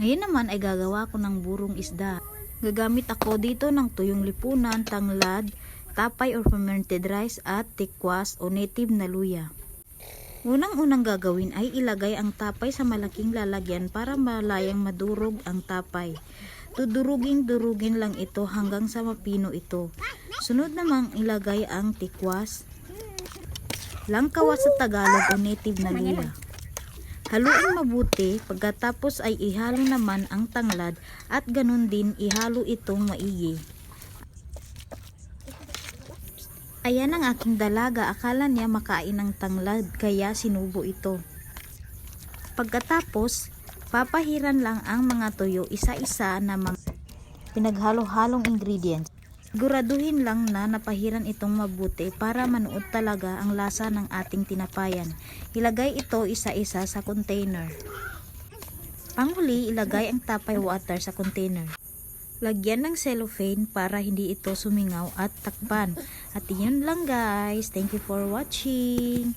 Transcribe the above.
Ngayon naman ay gagawa ko ng burong isda. Gagamit ako dito ng tuyong lipunan, tanglad, tapay or fermented rice at tikwas o native na luya. Unang-unang gagawin ay ilagay ang tapay sa malaking lalagyan para malayang madurog ang tapay. Tudurugin-durugin lang ito hanggang sa mapino ito. Sunod namang ilagay ang tikwas, langkawas sa Tagalog o native na luya. Haluin mabuti, pagkatapos ay ihalo naman ang tanglad at ganun din ihalo itong maigi. Ayan ang aking dalaga, akala niya makain ng tanglad kaya sinubo ito. Pagkatapos, papahiran lang ang mga tuyo isa-isa na mga pinaghalo-halong ingredients. Siguraduhin lang na napahiran itong mabuti para manuot talaga ang lasa ng ating tinapayan. Ilagay ito isa-isa sa container. Panghuli, ilagay ang tapay water sa container. Lagyan ng cellophane para hindi ito sumingaw at takpan. At yun lang guys. Thank you for watching.